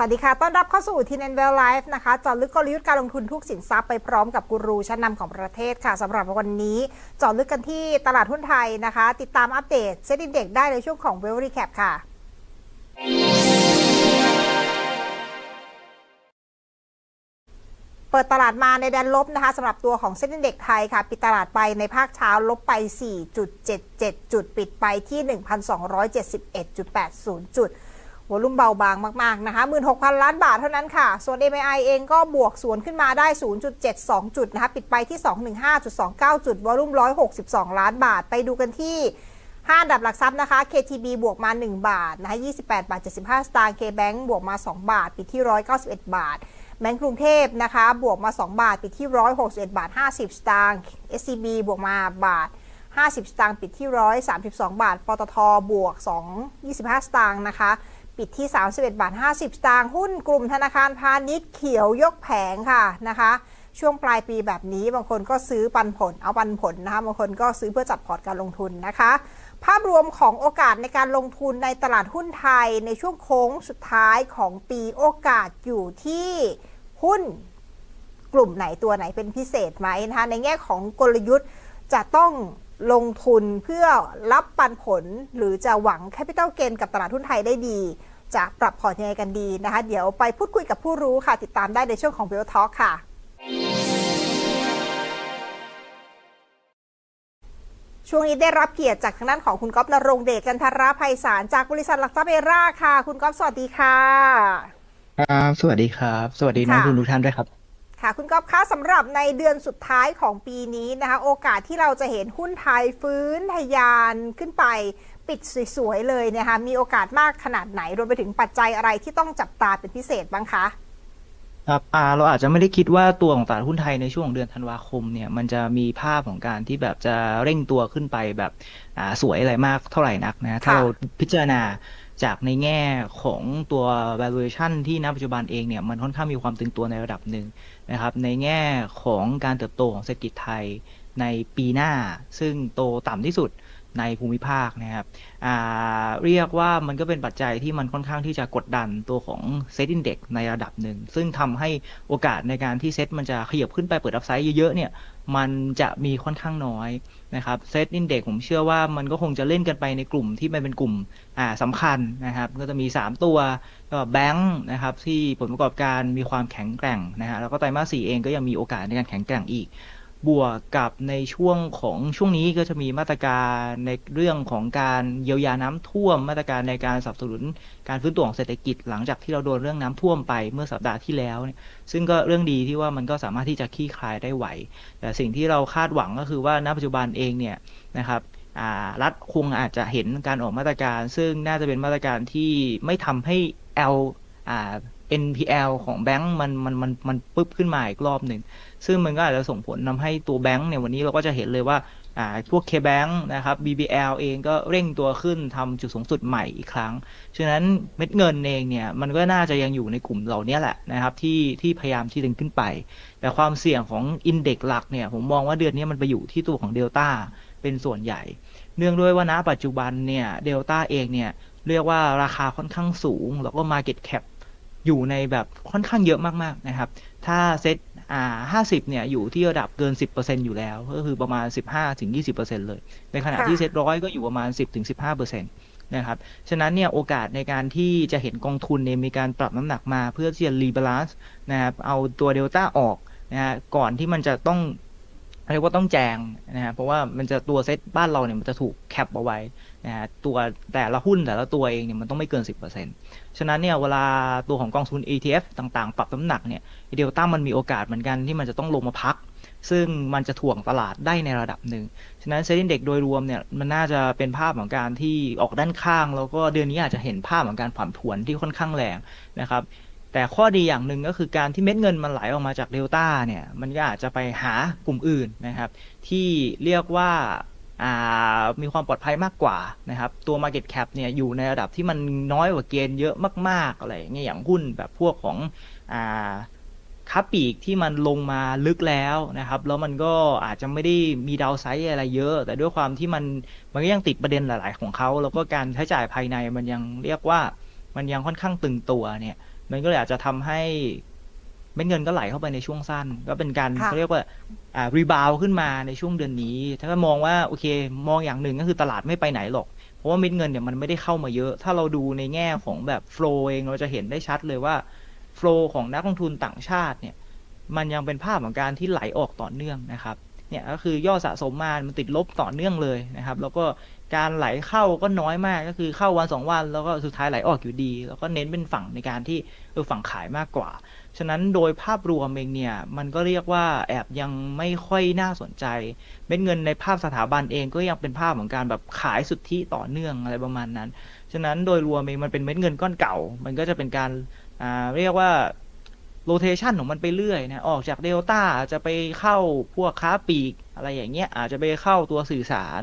วัสดีค่ะ ต้อนรับเข้าสู่ทีนเอ็นเวลไลฟ์นะคะเจาะลึกกลยุทธ์การลงทุนทุกสินทรัพย์ไปพร้อมกับกูรูชั้นนำของประเทศค่ะสำหรับวันนี้เจาะลึกกันที่ตลาดหุ้นไทยนะคะ ติดตามอัปเดตเซ็นดิเด็กได้ในช่วงของเวลรีแคปค่ะเปิดตลาดมาในแดนลบนะคะสำหรับตัวของเซ็นดิเด็กไทยค่ะปิดตลาดไปในภาคเช้าลบไป 4.77 จุดปิดไปที่ 1,271.80 จุด วอลุ่มเบาบางมาก ๆ นะคะ 16,000 ล้านบาทเท่านั้นค่ะ ส่วน MAI เองก็บวกสวนขึ้นมาได้ 0.72 จุดนะคะ ปิดไปที่ 215.29 จุด วอลุ่ม 162 ล้านบาท ไปดูกันที่ 5 ดับหลักทรัพย์นะคะ KTB บวกมา 1 บาทนะคะ 28 บาท 75 สตางค์ KBank บวกมา 2 บาท ปิดที่ 191 บาท แบงก์กรุงเทพนะคะ บวกมา 2 บาท ปิดที่ 161 บาท 50 สตางค์ SCB บวกมาบาท50 สตางค์ ปิดที่ 132 บาท ปตท บวก 2 25 สตางค์นะคะ ปิดที่ 31 บาท 50 สตางค์หุ้นกลุ่มธนาคารพาณิชย์เขียวยกแผงค่ะนะคะ ช่วงปลายปีแบบนี้บางคนก็ซื้อปันผล เอาปันผลนะคะบางคนก็ซื้อเพื่อจัดพอร์ตการลงทุนนะคะ ภาพรวมของโอกาสในการลงทุนในตลาดหุ้นไทยในช่วงโค้งสุดท้ายของปีโอกาสอยู่ที่หุ้นกลุ่มไหนตัวไหนเป็นพิเศษไหมนะคะในแง่ของกลยุทธ์จะต้องลงทุนเพื่อรับปันผลหรือจะหวังแคปิตอลเกนกับตลาดหุ้นไทยได้ดี จะปรับพอร์ตยังไงกันดีนะคะ เดี๋ยวไปพูดคุยกับผู้รู้ค่ะ ติดตามได้ในช่วงของ b บ l Talk ค่ะช่วงนี้ได้รับเกียรติจากทางด้านของคุณก๊อฟนรงค์เดชกันทราภัยสารจากบริษัทหลักทรัพย์เอราค่ะ คุณก๊อฟสวัสดีค่ะ ครับ สวัสดีครับ สวัสดีนักลงทุนทุกท่านด้วยครับ ค่ะ คุณก๊อฟคะสำหรับในเดือนสุดท้ายของปีนี้นะคะ โอกาสที่เราจะเห็นหุ้นไทยฟื้นทะยานขึ้นไป ปิดสวยๆเลยนะคะมีโอกาสมากขนาดไหนรวมไปถึงปัจจัยอะไรที่ต้องจับตาเป็นพิเศษบ้างคะครับอ่าเราอาจจะไม่ได้คิดว่าตัวของตลาดหุ้นไทยในช่วงเดือนธันวาคมเนี่ยมันจะมีภาพของการที่แบบจะเร่งตัวขึ้นไปแบบอ่าสวยอะไรมากเท่าไหร่นักนะถ้าเราพิจารณาจากในแง่ของตัว valuation ที่ณปัจจุบันเองเนี่ยมันค่อนข้างมีความตึงตัวในระดับหนึ่งนะครับในแง่ของการเติบโตของเศรษฐกิจไทยในปีหน้า ซึ่งโตต่ำที่สุด ในภูมิภาคนะครับเรียกว่ามันก็เป็นปัจจัยที่มันค่อนข้างที่จะกดดันตัวของเซตอินเด็กในระดับหนึ่ง ซึ่งทำให้โอกาสในการที่เซตมันจะขยับขึ้นไปเปิดอัพไซด์เยอะๆเนี่ยมันจะมีค่อนข้างน้อยนะครับเซตอินเด็กผมเชื่อว่ามันก็คงจะเล่นกันไปในกลุ่มที่มันเป็นกลุ่มอ่าสำคัญนะครับ ก็จะมี 3 ตัวก็แบงค์นะครับที่ผลประกอบการมีความแข็งแกร่งนะฮะแล้วก็ไตรมาสสี่เองก็ยังมีโอกาสในการแข็งแกร่งอีก บวกกับในช่วงของช่วงนี้ก็จะมีมาตรการในเรื่องของการเยียวยาน้ำท่วม มาตรการในการสนับสนุนการฟื้นตัวของเศรษฐกิจ หลังจากที่เราโดนเรื่องน้ำท่วมไปเมื่อสัปดาห์ที่แล้วเนี่ยซึ่งก็เรื่องดีที่ว่ามันก็สามารถที่จะคลี่คลายได้ไหว แต่สิ่งที่เราคาดหวังก็คือว่าณปัจจุบันเองเนี่ยนะครับรัฐคงอาจจะเห็นการออกมาตรการ ซึ่งน่าจะเป็นมาตรการที่ไม่ทำให้ L อ่า NPL ของแบงก์มันมันมันมันปึ๊บขึ้นมาอีกรอบหนึ่ง ซึ่งมันก็อาจจะส่งผลทำให้ตัวแบงก์เนี่ยวันนี้เราก็จะเห็นเลยว่าอ่าพวก KBank นะครับ BBL เองก็เร่งตัวขึ้นทำจุดสูงสุดใหม่อีกครั้ง ฉะนั้นเม็ดเงินเองเนี่ยมันก็น่าจะยังอยู่ในกลุ่มเหล่านี้แหละนะครับที่ที่พยายามที่ดึงขึ้นไป แต่ความเสี่ยงของอินเด็กซ์หลักเนี่ยผมมองว่าเดือนนี้มันไปอยู่ที่ตัวของเดลต้าเป็นส่วนใหญ่ เนื่องด้วยว่าณปัจจุบันเนี่ยเดลต้าเองเนี่ยเรียกว่าราคาค่อนข้างสูง แล้วก็ Market Cap อยู่ในแบบค่อนข้างเยอะมากๆนะครับ ถ้าเซตอ่าห้าสิบเนี่ย อยู่ที่ระดับเกินสิบเปอร์เซ็นอยู่แล้ว ก็คือประมาณสิบห้าถึงยี่สิบเปอร์เซ็นเลย ในขณะค่ะที่เซตร้อยก็อยู่ประมาณสิบถึงสิบห้าเปอร์เซ็นตนะครับ ฉะนั้นเนี่ยโอกาสในการที่จะเห็นกองทุนเนี่ยมีการปรับน้ำหนักมาเพื่อที่จะรีบาลานซ์นะครับ เอาตัวเดลต้าออกนะฮะก่อนที่มันจะต้องเรียกว่าต้องแจงนะฮะเพราะว่ามันจะตัวเซตบ้านเราเนี่ยมันจะถูกแคปเอาไว้ นะฮะตัวแต่ละหุ้นแต่ละตัวเองเนี่ยมันต้องไม่เกิน 10%ฉะนั้นเนี่ยเวลาตัวของกองทุน ETF ต่างๆ ปรับน้ำหนักเนี่ยเดลต้ามันมีโอกาสเหมือนกันที่มันจะต้องลงมาพัก ซึ่งมันจะถ่วงตลาดได้ในระดับหนึ่ง ฉะนั้นเซ็นเด็กโดยรวมเนี่ยมันน่าจะเป็นภาพของการที่ออกด้านข้าง แล้วก็เดือนนี้อาจจะเห็นภาพของการผันผวนที่ค่อนข้างแรงนะครับแต่ข้อดีอย่างหนึ่งก็คือการที่เม็ดเงินมันไหลออกมาจากเดลต้าเนี่ยมันก็อาจจะไปหากลุ่มอื่นนะครับที่เรียกว่าอ่า มีความปลอดภัยมากกว่านะครับ ตัว Market Cap เนี่ยอยู่ในระดับที่มันน้อยกว่าเกณฑ์เยอะมากๆอะไรอย่างเงี้ยอย่างหุ้นแบบพวกของอค้าปีกที่มันลงมาลึกแล้วนะครับ แล้วมันก็อาจจะไม่ได้มีดาวไซด์อะไรเยอะ แต่ด้วยความที่มันมันก็ยังติดประเด็นหลาย ๆ ของเขาแล้วก็การใช้จ่ายภายในมันยังเรียกว่ามันยังค่อนข้างตึงตัวเนี่ย มันก็เลยอาจจะทำให้ เม็ดเงินก็ไหลเข้าไปในช่วงสั้น ก็เป็นการค่ะเขาเรียกว่าอ่ารีบาวขึ้นมาในช่วงเดือนนี้ ถ้าก็มองว่าโอเค มองอย่างหนึ่งก็คือตลาดไม่ไปไหนหรอก เพราะว่าเม็ดเงินเนี่ยมันไม่ได้เข้ามาเยอะ ถ้าเราดูในแง่ของแบบโฟลเองเราจะเห็นได้ชัดเลยว่าโฟลของนักลงทุนต่างชาติเนี่ย มันยังเป็นภาพของการที่ไหลออกต่อเนื่องนะครับเนี่ยก็คือยอดสะสมมา มันติดลบต่อเนื่องเลยนะครับ แล้วก็ การไหลเข้าก็น้อยมากก็คือเข้าวันสองวัน แล้วก็สุดท้ายไหลออกอยู่ดี แล้วก็เน้นเป็นฝั่งในการที่เออฝั่งขายมากกว่า ฉะนั้นโดยภาพรวมเองเนี่ยมันก็เรียกว่าแอบยังไม่ค่อยน่าสนใจ เม็ดเงินในภาพสถาบันเองก็ยังเป็นภาพของการแบบขายสุทธิต่อเนื่องอะไรประมาณนั้น ฉะนั้นโดยรวมเองมันเป็นเม็ดเงินก้อนเก่า มันก็จะเป็นการอ่าเรียกว่าโรเทชันของมันไปเรื่อยนะออกจากเดลต้าจะไปเข้าพวกค้าปลีกอะไรอย่างเงี้ยอาจจะไปเข้าตัวสื่อสาร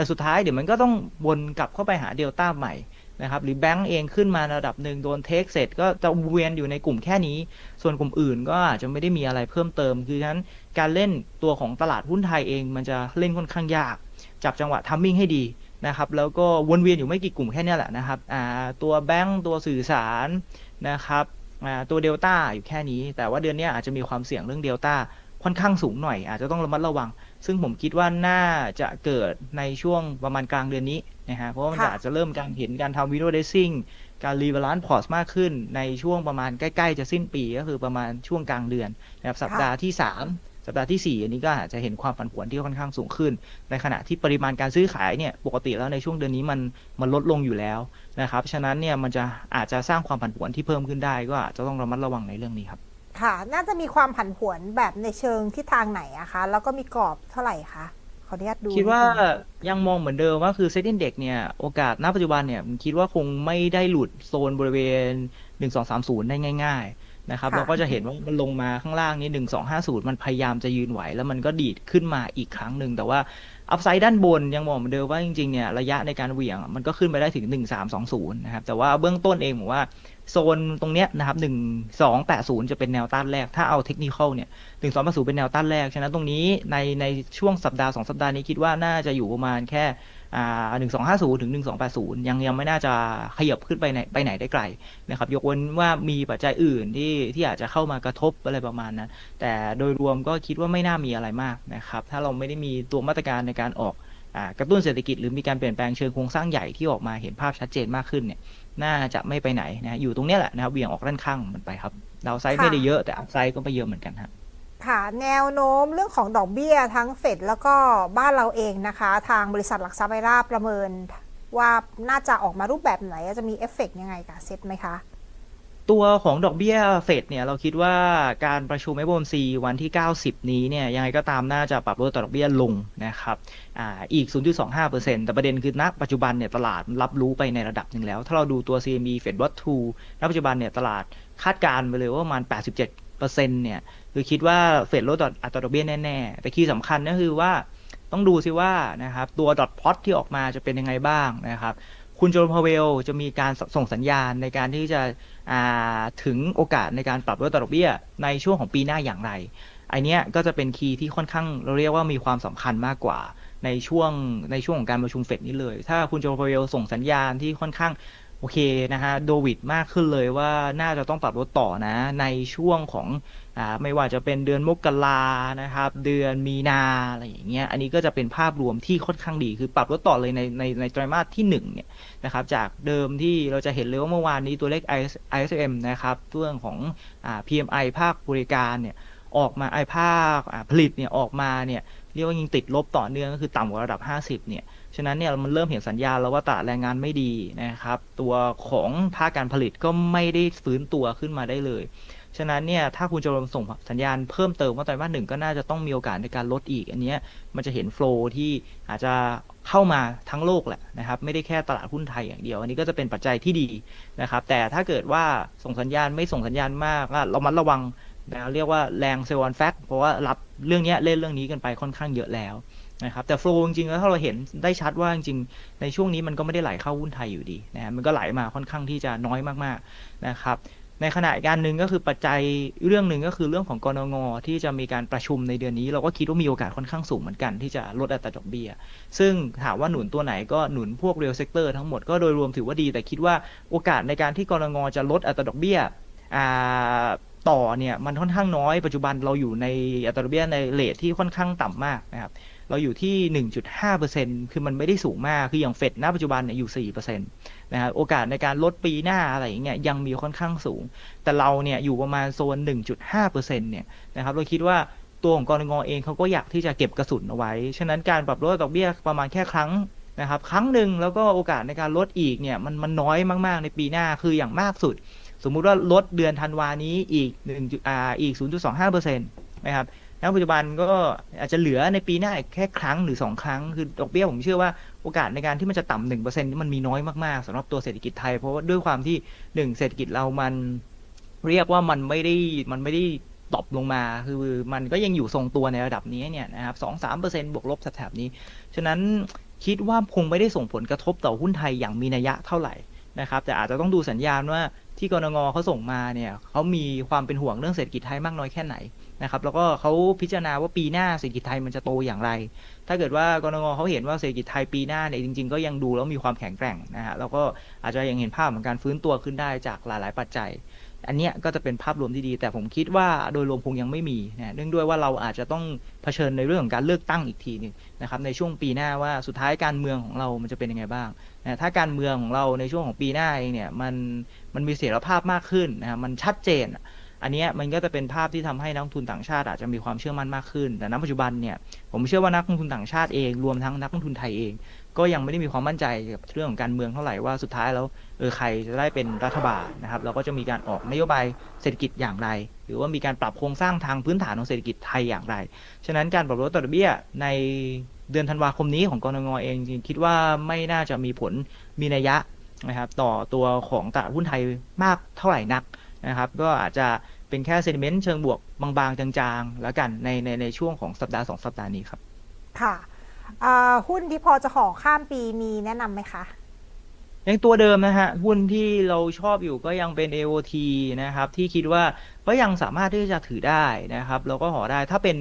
แต่สุดท้ายเดี๋ยวมันก็ต้องวนกลับเข้าไปหาเดลต้าใหม่นะครับหรือแบงก์เองขึ้นมาระดับหนึ่งโดนเทคเสร็จก็จะเวียนอยู่ในกลุ่มแค่นี้ ส่วนกลุ่มอื่นก็อาจจะไม่ได้มีอะไรเพิ่มเติม คือฉะนั้นการเล่นตัวของตลาดหุ้นไทยเองมันจะเล่นค่อนข้างยาก จับจังหวะทัมมิ่งให้ดีนะครับแล้วก็วนเวียนอยู่ไม่กี่กลุ่มแค่นี้แหละนะครับอ่าตัวแบงก์ตัวสื่อสารนะครับอ่าตัวเดลต้าอยู่แค่นี้ แต่ว่าเดือนนี้อาจจะมีความเสี่ยงเรื่องเดลต้าค่อนข้างสูงหน่อย อาจจะต้องระมัดระวัง ซึ่งผมคิดว่าน่าจะเกิดในช่วงประมาณกลางเดือนนี้นะฮะเพราะว่ามันอาจจะเริ่มการเห็นการทำวิดีโอเดซิ่งการรีบาลานซ์พอร์ตมากขึ้นในช่วงประมาณใกล้ ๆ จะสิ้นปีก็คือประมาณช่วงกลางเดือนนะครับสัปดาห์ที่ 3 สัปดาห์ที่ 4 อันนี้ก็อาจจะเห็นความผันผวนที่ค่อนข้างสูงขึ้น ในขณะที่ปริมาณการซื้อขายเนี่ยปกติแล้วในช่วงเดือนนี้มันมันลดลงอยู่แล้วนะครับฉะนั้นเนี่ยมันจะอาจจะสร้างความผันผวนที่เพิ่มขึ้นได้ ก็อาจจะต้องระมัดระวังในเรื่องนี้ครับ ค่ะ น่าจะมีความผันผวนแบบในเชิงที่ทางไหนอะคะ แล้วก็มีกรอบเท่าไหร่คะขออนุญาตดู คิดว่านินึงยังมองเหมือนเดิมว่าคือเซ็ตอินเด็กเนี่ย โอกาสณปัจจุบันเนี่ยผมคิดว่าคงไม่ได้หลุดโซนบริเวณ 1230 ได้ง่ายๆนะครับ ค่ะ เราก็จะเห็นว่ามันลงมาข้างล่างนี้ 1250 มันพยายามจะยืนไหว แล้วมันก็ดีดขึ้นมาอีกครั้งหนึ่งแต่ว่า อัพไซด์ด้านบนยังมองเหมือนเดิมว่าจริงๆเนี่ยระยะในการเหวี่ยงมันก็ขึ้นไปได้ถึง 1320 นะครับ แต่ว่าเบื้องต้นเองผมว่าโซนตรงเนี้ยนะครับ 1280 จะเป็นแนวต้านแรก ถ้าเอาเทคนิคอลเนี่ยหนึ่งสองแปดศูนย์เป็นแนวต้านแรก ฉะนั้นตรงนี้ในในช่วงสัปดาห์สองสัปดาห์นี้คิดว่าน่าจะอยู่ประมาณแค่ หนึ่งสองห้าศูนย์ถึงหนึ่งสองแปดศูนย์ยังยังไม่น่าจะขยับขึ้นไปไหนไปไหนได้ไกลนะครับ ยกเว้นว่ามีปัจจัยอื่นที่ที่อาจจะเข้ามากระทบอะไรประมาณนั้น แต่โดยรวมก็คิดว่าไม่น่ามีอะไรมากนะครับ ถ้าเราไม่ได้มีตัวมาตรการในการออกอกระตุ้นเศรษฐกิจหรือมีการเปลี่ยนแปลงเชิงโครงสร้างใหญ่ที่ออกมาเห็นภาพชัดเจนมากขึ้นเนี่ย น่าจะไม่ไปไหนนะอยู่ตรงเนี้ยแหละนะครับเหวี่ยงออกด้านข้างมันไปครับดาวไซด์ไม่ได้เยอะแต่อัพไซด์ก็ไปเยอะเหมือนกันครับ ค่ะแนวโน้มเรื่องของดอกเบี้ยทั้งเฟดแล้วก็บ้านเราเองนะคะ ทางบริษัทหลักทรัพย์ไอราประเมิน ว่าน่าจะออกมารูปแบบไหนจะมีเอฟเฟกต์ยังไงกับเซ็ตไหมคะตัวของดอกเบี้ยเฟดเนี่ยเราคิดว่าการประชุม FOMC วันที่ 90 นี้เนี่ยยังไงก็ตามน่าจะปรับลดดอกเบี้ยลงนะครับอ่าอีก 0.25%แต่ประเด็นคือณปัจจุบันเนี่ยตลาดรับรู้ไปในระดับหนึ่งแล้ว ถ้าเราดูตัว CME Fed Watch 2ณปัจจุบันเนี่ยตลาดคาดการณ์ไปเลยว่าประมาณ 87 เนี่ยคือคิดว่าเฟดลดอัตราดอกเบี้ยแน่ๆ แต่คีย์สำคัญก็คือว่าต้องดูซิว่านะครับตัวดอทพอตที่ออกมาจะเป็นยังไงบ้างนะครับ คุณโจนพาเวลจะมีการส่งสัญญาณในการที่จะถึงโอกาสในการปรับลดดอกเบี้ยในช่วงของปีหน้าอย่างไรไอเนี้ยก็จะเป็นคีย์ที่ค่อนข้างเราเรียกว่ามีความสำคัญมากกว่าในช่วงในช่วงของการประชุมเฟดนี้เลย ถ้าคุณโจนพาเวลส่งสัญญาณที่ค่อนข้าง โอเคนะฮะโดวิดมากขึ้นเลยว่าน่าจะต้องปรับลดต่อนะในช่วงของอ่าไม่ว่าจะเป็นเดือนมกรานะครับ เดือนมีนาอะไรอย่างเงี้ยอันนี้ก็จะเป็นภาพรวมที่ค่อนข้างดีคือปรับลดต่อเลยในในในไตรมาสที่หนึ่งเนี่ยนะครับจากเดิมที่เราจะเห็นเลยว่าเมื่อวานนี้ตัวเลข ISM นะครับเรื่องของอ่า PMI ภาคบริการเนี่ยออกมาไอภาคผลิตเนี่ยออกมาเนี่ยเรียกว่ายังติดลบต่อเนื่องก็คือต่ำกว่าระดับ 50เนี่ย ฉะนั้นเนี่ยมันเริ่มเห็นสัญญาณแล้วว่าตลาดแรงงานไม่ดีนะครับ ตัวของภาคการผลิตก็ไม่ได้ฟื้นตัวขึ้นมาได้เลย ฉะนั้นเนี่ยถ้าคุณจะส่งสัญญาณเพิ่มเติมว่าไตรมาสหนึ่งก็น่าจะต้องมีโอกาสในการลดอีก อันนี้มันจะเห็นโฟล์ที่อาจจะเข้ามาทั้งโลกแหละนะครับ ไม่ได้แค่ตลาดหุ้นไทยอย่างเดียว อันนี้ก็จะเป็นปัจจัยที่ดีนะครับ แต่ถ้าเกิดว่าส่งสัญญาณไม่ส่งสัญญาณมากเรามัดระวังนะเรียกว่าแรงเซลล์ออนแฟกเพราะว่ารับเรื่องนี้เล่นเรื่องนี้กันไปค่อนข้างเยอะแล้ว นะครับแต่โฟล์จริงๆแล้วถ้าเราเห็นได้ชัดว่าจริงๆในช่วงนี้มันก็ไม่ได้ไหลเข้าหุ้นไทยอยู่ดีนะฮะมันก็ไหลมาค่อนข้างที่จะน้อยมากๆนะครับในขณะอีกการหนึ่งก็คือปัจจัยเรื่องหนึ่งก็คือเรื่องของกรงงที่จะมีการประชุมในเดือนนี้ เราก็คิดว่ามีโอกาสค่อนข้างสูงเหมือนกันที่จะลดอัตราดอกเบี้ย ซึ่งถามว่าหนุนตัวไหนก็หนุนพวกเรียลเซกเตอร์ทั้งหมดก็โดยรวมถือว่าดี แต่คิดว่าโอกาสในการที่กรงงจะลดอัตราดอกเบี้ยต่อเนี่ยมันค่อนข้างน้อยปัจจุบันเราอยู่ในอัตราดอกเบี้ยในเลทที่ค่อนข้างต่ำมากนะครับ เราอยู่ที่ 1.5%คือมันไม่ได้สูงมาก คืออย่างเฟดณปัจจุบันเนี่ยอยู่4%นะครับโอกาสในการลดปีหน้าอะไรอย่างเงี้ยยังมีค่อนข้างสูง แต่เราเนี่ยอยู่ประมาณโซน 1.5%เนี่ยนะครับเราคิดว่าตัวของกรงเองเขาก็อยากที่จะเก็บกระสุนเอาไว้ ฉะนั้นการปรับลดดอกเบี้ยประมาณแค่ครั้งนะครับครั้งหนึ่งแล้วก็โอกาสในการลดอีกเนี่ยมันมันน้อยมาก ๆ ในปีหน้าคืออย่างมากสุด สมมุติว่าลดเดือนธันวานี้อีก1อ่าอีก 0.25%นะครับ ณปัจจุบันก็อาจจะเหลือในปีหน้าแค่ครั้งหรือ 2 ครั้ง คือดอกเบี้ยผมเชื่อว่าโอกาสในการที่มันจะต่ำหนึ่งเปอร์เซ็นต์มันมีน้อยมาก ๆสำหรับตัวเศรษฐกิจไทย เพราะว่าด้วยความที่หนึ่งเศรษฐกิจเรามันเรียกว่ามันไม่ได้มันไม่ได้ตบลงมาคือมันก็ยังอยู่ทรงตัวในระดับนี้เนี่ยนะครับสองสามเปอร์เซ็นต์บวกลบแถบนี้ ฉะนั้นคิดว่าคงไม่ได้ส่งผลกระทบต่อหุ้นไทยอย่างมีนัยยะเท่าไหร่นะครับแต่อาจจะต้องดูสัญญาณว่าที่กรงเขาส่งมาเนี่ยเขามีความเป็นห่วงเรื่องเศรษฐกิจไทยมากน้อยแค่ไหน นะครับแล้วก็เขาพิจารณาว่าปีหน้าเศรษฐกิจไทยมันจะโตอย่างไร ถ้าเกิดว่ากรงเขาเห็นว่าเศรษฐกิจไทยปีหน้าเนี่ยจริง ๆ ก็ยังดูแล้วมีความแข็งแกร่งนะฮะแล้วก็อาจจะยังเห็นภาพของการฟื้นตัวขึ้นได้จากหลาย ๆ ปัจจัย อันนี้ก็จะเป็นภาพรวมที่ดี แต่ผมคิดว่าโดยรวมคงยังไม่มีนะเนื่องด้วยว่าเราอาจจะต้องเผชิญในเรื่องของการเลือกตั้งอีกทีหนึงนะครับในช่วงปีหน้าว่าสุดท้ายการเมืองของเรามันจะเป็นยังไงบ้างนะถ้าการเมืองของเราในช่วงของปีหน้าเองเนี่ยมันมันมีเสถียรภาพมากขึ้นนะมันชัดเจน อันนี้มันก็จะเป็นภาพที่ทำให้นักลงทุนต่างชาติอาจจะมีความเชื่อมั่นมากขึ้น แต่ณปัจจุบันเนี่ยผมเชื่อว่านักลงทุนต่างชาติเองรวมทั้งนักลงทุนไทยเอง ก็ยังไม่ได้มีความมั่นใจกับเรื่องของการเมืองเท่าไหร่ว่าสุดท้ายแล้วเออใครจะได้เป็นรัฐบาลนะครับแล้วก็จะมีการออกนโยบายเศรษฐกิจอย่างไร หรือว่ามีการปรับโครงสร้างทางพื้นฐานของเศรษฐกิจไทยอย่างไร ฉะนั้นการปรับลดดอกเบี้ยในเดือนธันวาคมนี้ของกรงเองจริงคิดว่าไม่น่าจะมีผลมีนัยยะนะครับต่อตัวของตลาดหุ้นไทยมากเท่าไหร่นัก นะครับ ก็อาจจะเป็นแค่เซนิเมนต์เชิงบวกบางๆ จางๆ แล้วกันในในในช่วงของสัปดาห์สองสัปดาห์นี้ครับ ค่ะอ่าหุ้นที่พอจะห่อข้ามปีมีแนะนำไหมคะยังตัวเดิมนะฮะ หุ้นที่เราชอบอยู่ก็ยังเป็น AOT นะครับ ที่คิดว่าก็ยังสามารถที่จะถือได้นะครับ แล้วก็ห่อได้ถ้าเป็น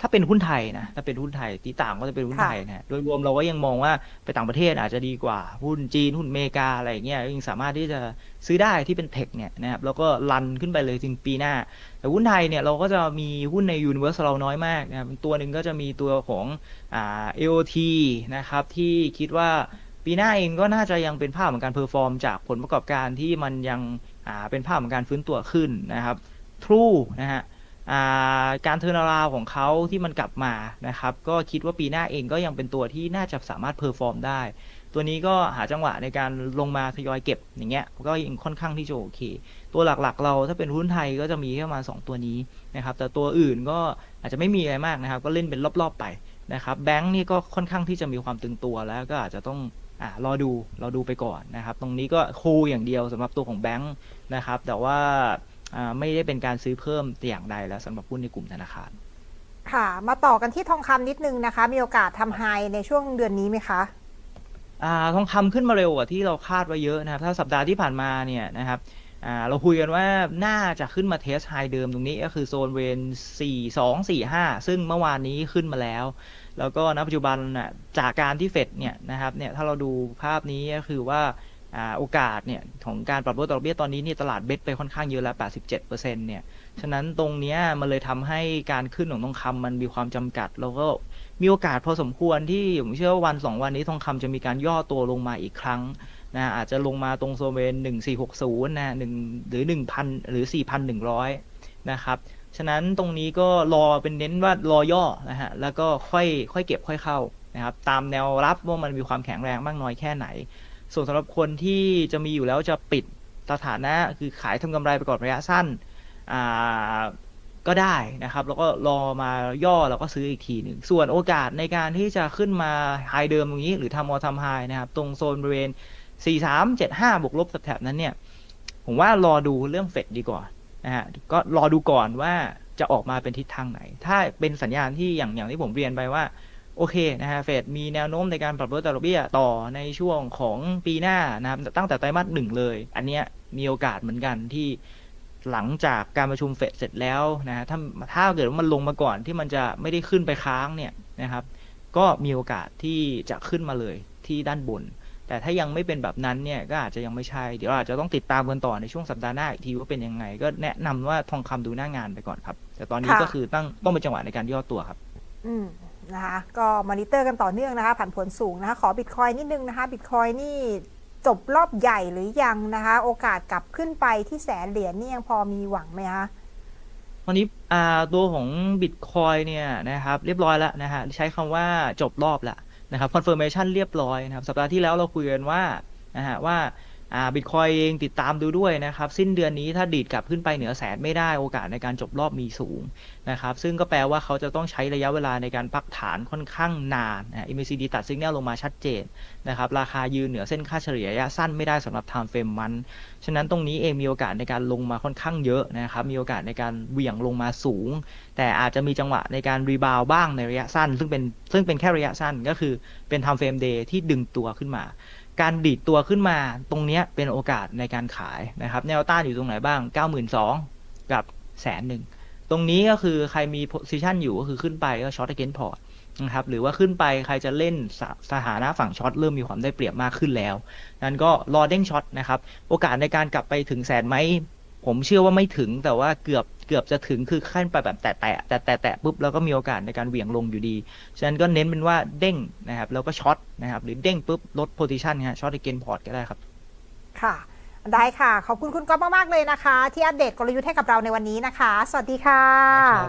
ถ้าเป็นหุ้นไทยนะถ้าเป็นหุ้นไทยที่ต่างก็จะเป็นหุ้นค่ะไทยนะฮะโดยรวมเราก็ยังมองว่าไปต่างประเทศอาจจะดีกว่า หุ้นจีนหุ้นอเมริกาอะไรอย่างเงี้ยยังสามารถที่จะซื้อได้ที่เป็นเทคเนี่ยนะครับแล้วก็รันขึ้นไปเลยถึงปีหน้า แต่หุ้นไทยเนี่ยเราก็จะมีหุ้นในยูนิเวอร์สเราน้อยมากนะครับตัวหนึ่งก็จะมีตัวของอ่า AOT นะครับที่คิดว่าปีหน้าเองก็น่าจะยังเป็นภาพของการเพอร์ฟอร์มจากผลประกอบการที่มันยังอ่าเป็นภาพของการฟื้นตัวขึ้นนะครับ True นะฮะอ่า การเทอร์นาราของเขาที่มันกลับมานะครับ ก็คิดว่าปีหน้าเองก็ยังเป็นตัวที่น่าจะสามารถเพอร์ฟอร์มได้ ตัวนี้ก็หาจังหวะในการลงมาทยอยเก็บอย่างเงี้ยก็ยังค่อนข้างที่จะโอเค ตัวหลักๆ เราถ้าเป็นหุ้นไทยก็จะมีแค่มาณสองตัวนี้นะครับ แต่ตัวอื่นก็อาจจะไม่มีอะไรมากนะครับ ก็เล่นเป็นรอบๆไปนะครับ แบงก์นี่ก็ค่อนข้างที่จะมีความตึงตัวแล้วก็อาจจะต้องอ่ารอดูรอดูไปก่อนนะครับ ตรงนี้ก็คูลอย่างเดียวสำหรับตัวของแบงก์นะครับ แต่ว่า ไม่ได้เป็นการซื้อเพิ่มแต่อย่างใดแล้วสำหรับหุ้นในกลุ่มธนาคาร ค่ะ มาต่อกันที่ทองคำนิดนึงนะคะ มีโอกาสทำไฮในช่วงเดือนนี้ไหมคะอ่าทองคำขึ้นมาเร็วกว่าที่เราคาดไว้เยอะนะครับ ถ้าสัปดาห์ที่ผ่านมาเนี่ยนะครับอ่าเราคุยกันว่าน่าจะขึ้นมาเทสไฮเดิมตรงนี้ก็คือโซนเวน4 2 4 5 ซึ่งเมื่อวานนี้ขึ้นมาแล้ว แล้วก็ณปัจจุบันน่ะจากการที่เฟดเนี่ยนะครับเนี่ยถ้าเราดูภาพนี้ก็คือว่าอ่า โอกาสเนี่ยของการปรับลดดอกเบี้ยตอนนี้เนี่ยตลาดเบสไปค่อนข้างเยอะแล้ว 87%เนี่ย ฉะนั้นตรงเนี้ยมันเลยทำให้การขึ้นของทองคำมันมีความจำกัด แล้วก็มีโอกาสพอสมควรที่ผมเชื่อว่าวันสองวันนี้ทองคำจะมีการย่อตัวลงมาอีกครั้งนะอาจจะลงมาตรงโซเวนหนึ่งสี่หกศูนะหนึ่งหรือหนึ่งพันหรือสี่พันหนึ่งร้อยนะครับฉะนั้นตรงนี้ก็รอเป็นเน้นว่ารอย่อนะฮะแล้วก็ค่อยค่อยเก็บค่อยเข้านะครับตามแนวรับว่ามันมีความแข็งแรงมากน้อยแค่ไหน ส่วนสำหรับคนที่จะมีอยู่แล้วจะปิดสถานะคือขายทำกำไรไปก่อนระยะสั้นอ่าก็ได้นะครับ แล้วก็รอมาย่อแล้วก็ซื้ออีกทีหนึ่ง ส่วนโอกาสในการที่จะขึ้นมาไฮเดิมตรงนี้ หรือทำออทำไฮนะครับ ตรงโซนบริเวณ 4 3 7 5 บวกลบแถบนั้นเนี่ย ผมว่ารอดูเรื่องเฟดดีกว่านะฮะก็รอดูก่อนว่าจะออกมาเป็นทิศทางไหน ถ้าเป็นสัญญาณที่อย่างอย่างที่ผมเรียนไปว่า โอเคนะฮะเฟดมีแนวโน้มในการปรับลดดอกเบี้ยต่อในช่วงของปีหน้านะครับตั้งแต่ไตรมาสหนึ่งเลย อันเนี้ยมีโอกาสเหมือนกันที่หลังจากการประชุมเฟดเสร็จแล้วนะฮะถ้าถ้าเกิดว่ามันลงมาก่อนที่มันจะไม่ได้ขึ้นไปค้างเนี่ยนะครับ ก็มีโอกาสที่จะขึ้นมาเลยที่ด้านบน แต่ถ้ายังไม่เป็นแบบนั้นเนี่ยก็อาจจะยังไม่ใช่ เดี๋ยวอาจจะต้องติดตามกันต่อในช่วงสัปดาห์หน้าอีกทีว่าเป็นยังไง ก็แนะนำว่าทองคำดูหน้างานไปก่อนครับ แต่ตอนนี้ค่ะก็คือตั้งต้องเป็นจังหวะในการย่อตัวครับ อืม นะคะก็มอนิเตอร์กันต่อเนื่องนะคะผันผวนสูงนะคะขอบิตคอยนิดนึงนะคะบิตคอยนี่จบรอบใหญ่หรือยังนะคะ โอกาสกลับขึ้นไปที่แสนเหรียญนี่ยังพอมีหวังไหมคะตอนนี้ตัวของบิตคอยเนี่ยนะครับเรียบร้อยแล้วนะฮะใช้คำว่าจบรอบแล้วนะครับคอนเฟิร์มชันเรียบร้อยนะครับสัปดาห์ที่แล้วเราคุยกันว่านะฮะว่า อ่าบิตคอยเองติดตามดูด้วยนะครับ สิ้นเดือนนี้ถ้าดีดกลับขึ้นไปเหนือแสนไม่ได้โอกาสในการจบรอบมีสูงนะครับ ซึ่งก็แปลว่าเขาจะต้องใช้ระยะเวลาในการพักฐานค่อนข้างนานนะ MACD ตัดซิกแนลลงมาชัดเจนนะครับ ราคายืนเหนือเส้นค่าเฉลี่ยระยะสั้นไม่ได้สำหรับ time frame มัน ฉะนั้นตรงนี้เองมีโอกาสในการลงมาค่อนข้างเยอะนะครับ มีโอกาสในการเหวี่ยงลงมาสูง แต่อาจจะมีจังหวะในการรีบาวบ้างในระยะสั้น ซึ่งเป็นซึ่งเป็นแค่ระยะสั้นก็คือเป็น time frame day ที่ดึงตัวขึ้นมา การดีดตัวขึ้นมาตรงนี้เป็นโอกาสในการขายนะครับ แนวต้านอยู่ตรงไหนบ้าง 92,000 กับแสนหนึ่งตรงนี้ก็คือใครมี position อยู่ก็คือขึ้นไปก็ short against pot นะครับหรือว่าขึ้นไปใครจะเล่นสสถานะฝั่งช็อตเริ่มมีความได้เปรียบมากขึ้นแล้ว นั้นก็รอเด้งช็อตนะครับ โอกาสในการกลับไปถึงแสนไหม ผมเชื่อว่าไม่ถึงแต่ว่าเกือบเกือบจะถึงคือขั้นไปแบบแตะแตะแตะแตะแตะปุ๊บแล้วก็มีโอกาสในการเหวี่ยงลงอยู่ดี ฉะนั้นก็เน้นเป็นว่าเด้งนะครับแล้วก็ช็อตนะครับหรือเด้งปุ๊บลดโพซิชันฮะช็อตเกนพอร์ตก็ได้ครับ ค่ะ ได้ค่ะ ขอบคุณคุณก๊อฟมากๆเลยนะคะ ที่อัปเดตกลยุทธ์ให้กับเราในวันนี้นะคะ สวัสดีค่ะ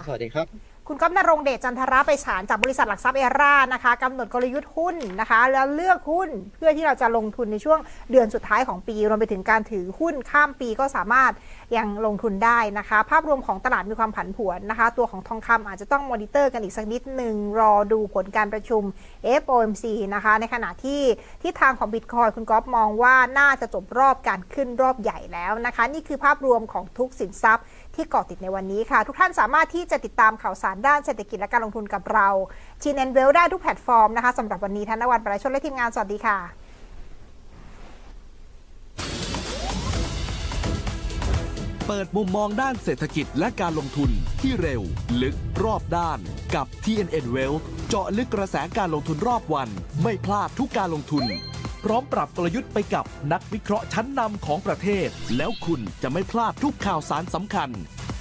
สวัสดีครับ คุณก๊อฟนรงเดชจันทระไปฉานจากบริษัทหลักทรัพย์เอรานะคะกำหนดกลยุทธ์หุ้นนะคะ แล้วเลือกหุ้นเพื่อที่เราจะลงทุนในช่วงเดือนสุดท้ายของปี รวมไปถึงการถือหุ้นข้ามปีก็สามารถยังลงทุนได้นะคะ ภาพรวมของตลาดมีความผันผวนนะคะ ตัวของทองคำอาจจะต้องมอนิเตอร์กันอีกสักนิดหนึ่งรอดูผลการประชุม FOMC นะคะ ในขณะที่ทิศทางของบิตคอยคุณก๊อฟมองว่าน่าจะจบรอบการขึ้นรอบใหญ่แล้วนะคะ นี่คือภาพรวมของทุกสินทรัพย์ ที่เกาะติดในวันนี้ค่ะ ทุกท่านสามารถที่จะติดตามข่าวสารด้านเศรษฐกิจและการลงทุนกับเราชีนแอนเวลได้ทุกแพลตฟอร์มนะคะสำหรับวันนี้ธนวันประชนและทีมงานสวัสดีค่ะเปิดมุมมองด้านเศรษฐกิจและการลงทุนที่เร็ว ลึกรอบด้านกับ TNN Wealth เจาะลึกกระแสการลงทุนรอบวัน ไม่พลาดทุกการลงทุน พร้อมปรับกลยุทธ์ไปกับนักวิเคราะห์ชั้นนำของประเทศ แล้วคุณจะไม่พลาดทุกข่าวสารสำคัญ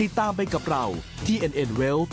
ติดตามไปกับเรา TNN Wealth